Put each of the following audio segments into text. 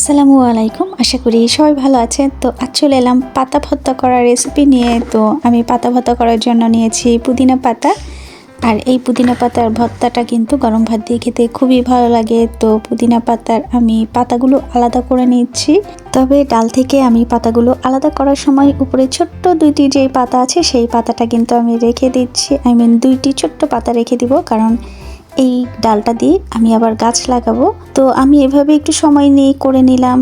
আসসালামু আলাইকুম। আশা করি সবাই ভালো আছেন। তো আজ চলে এলাম পাতা ভর্তা করার রেসিপি নিয়ে। তো আমি পাতা ভর্তা করার জন্য নিয়েছি পুদিনা পাতা। আর এই পুদিনা পাতার ভর্তাটা কিন্তু গরম ভাত দিয়ে খেতে খুবই ভালো লাগে। তো পুদিনা পাতার আমি পাতাগুলো আলাদা করে নিচ্ছি। তবে ডাল থেকে আমি পাতাগুলো আলাদা করার সময় উপরে ছোট্ট দুইটি যেই পাতা আছে, সেই পাতাটা কিন্তু আমি রেখে দিচ্ছি। আই মিন দুইটি ছোট্ট পাতা রেখে দিব। কারণ এই ডালটা দিয়ে আমি আবার গাছ লাগাবো। তো আমি এভাবে একটু সময় নিয়ে করে নিলাম।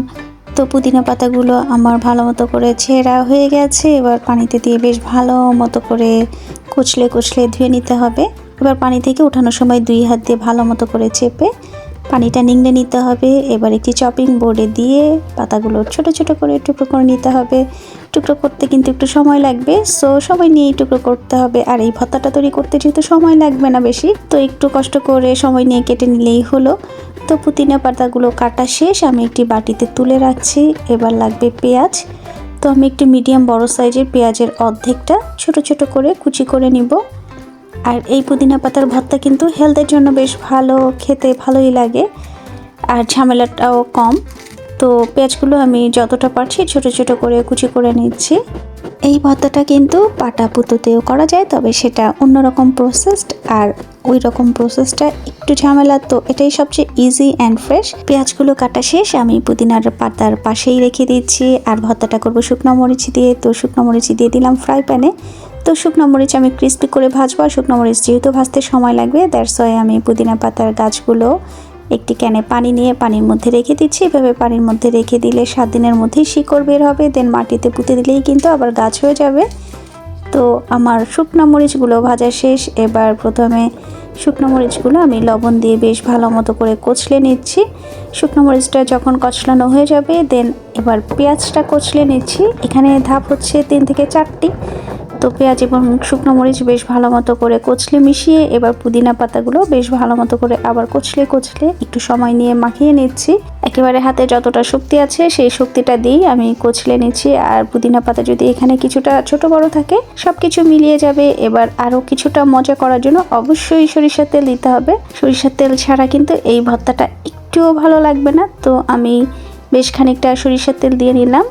তো পুদিনা পাতাগুলো আমার ভালো মতো করে ছেঁড়া হয়ে গেছে। এবার পানিতে দিয়ে বেশ ভালো মতো করে কুচলে কুচলে ধুয়ে নিতে হবে। এবার পানি থেকে ওঠানোর সময় দুই হাত দিয়ে ভালো মতো করে চেপে পানিটা নিংড়ে নিতে হবে। এবার একটি চপিং বোর্ডে দিয়ে পাতাগুলো ছোট ছোট করে টুকরো করে নিতে হবে। টুকরো করতে কিন্তু একটু সময় লাগবে সো সময় নিয়েই টুকরো করতে হবে। আর এই ভর্তাটা তৈরি করতে যেহেতু সময় লাগবে না বেশি, তো একটু কষ্ট করে সময় নিয়ে কেটে নিলেই হলো। তো পুদিনা পাতাগুলো কাটা শেষ, আমি একটি বাটিতে তুলে রাখছি। এবার লাগবে পেঁয়াজ। তো আমি একটি মিডিয়াম বড় সাইজের পেঁয়াজের অর্ধেকটা ছোট ছোট করে কুচি করে নিব। আর এই পুদিনা পাতার ভর্তা কিন্তু হেলথের জন্য বেশ ভালো, খেতে ভালোই লাগে। আর ঝামেলাটাও কম। তো পেঁয়াজগুলো আমি যতটা পারছি ছোট ছোট করে কুচি করে নিচ্ছি। এই ভর্তাটা কিন্তু পাটা পুতোতেও করা যায়, তবে সেটা অন্যরকম প্রসেসড আর ওই রকম প্রসেসটা একটু ঝামেলা। তো এটাই সবচেয়ে ইজি অ্যান্ড ফ্রেশ পেঁয়াজগুলো কাটা শেষ, আমি পুদিনার পাতার পাশেই রেখে দিচ্ছি। আর ভর্তাটা করব শুকনো মরিচ দিয়ে। তো শুকনো মরিচ দিয়ে দিলাম ফ্রাই প্যানে তো শুকনো মরিচ আমি ক্রিস্পি করে ভাজবো আর শুকনো মরিচ যেহেতু ভাজতে সময় লাগবে দ্যাটস ওয়াই আমি পুদিনা পাতার গাছগুলো একটি ক্যানে পানি নিয়ে পানির মধ্যে রেখে দিচ্ছি। এভাবে পানির মধ্যে রেখে দিলে সাত দিনের মধ্যেই শিকড় বের হবে দেন মাটিতে পুঁতে দিলেই কিন্তু আবার গাছ হয়ে যাবে। তো আমার শুকনো মরিচগুলো ভাজা শেষ। এবার প্রথমে শুকনো মরিচগুলো আমি লবণ দিয়ে বেশ ভালো মতো করে কচলে নিচ্ছি। শুকনো মরিচটা যখন কচলানো হয়ে যাবে দেন এবার পেঁয়াজটা কচলে নিচ্ছি। এখানে ধাপ হচ্ছে তিন থেকে চারটি। তো পেঁয়াজ এবং শুকনো মরিচ বেশ ভালো মতো করে কচলে মিশিয়ে, এবার পুদিনা পাতাগুলো বেশ ভালো মতো করে আবার কচলে কচলে একটু সময় নিয়ে মাখিয়ে নিচ্ছি। একেবারে হাতে যতটা শক্তি আছে সেই শক্তিটা দিয়েই আমি কচলে নিচ্ছি। আর পুদিনা পাতা যদি এখানে কিছুটা ছোট বড় থাকে সব কিছু মিলিয়ে যাবে। এবার আরও কিছুটা মজা করার জন্য অবশ্যই সরিষার তেল দিতে হবে। সরিষার তেল ছাড়া কিন্তু এই ভর্তাটা একটুও ভালো লাগবে না। তো আমি বেশ খানিকটা সরিষার তেল দিয়ে নিলাম।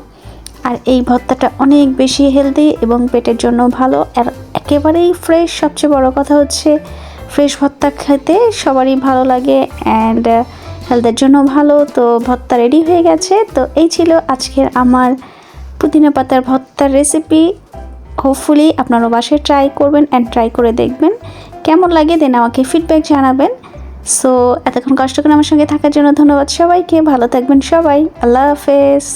আর এই ভর্তাটা অনেক বেশি হেলদি এবং পেটের জন্য ভালো। আর একেবারেই ফ্রেশ সবচেয়ে বড় কথা হচ্ছে ফ্রেশ ভর্তা খেতে সবারই ভালো লাগে অ্যান্ড হেলথের জন্য ভালো। তো ভর্তা রেডি হয়ে গেছে। তো এই ছিল আজকের আমার পুদিনা পাতার ভর্তার রেসিপি হোপফুলি আপনারা বাসায় ট্রাই করবেন অ্যান্ড ট্রাই করে দেখবেন। কেমন লাগে দেন আমাকে ফিডব্যাক জানাবেন। সো এতক্ষণ কষ্ট করে আমার সঙ্গে থাকার জন্য ধন্যবাদ সবাইকে। ভালো থাকবেন সবাই। আল্লাহ হাফেজ।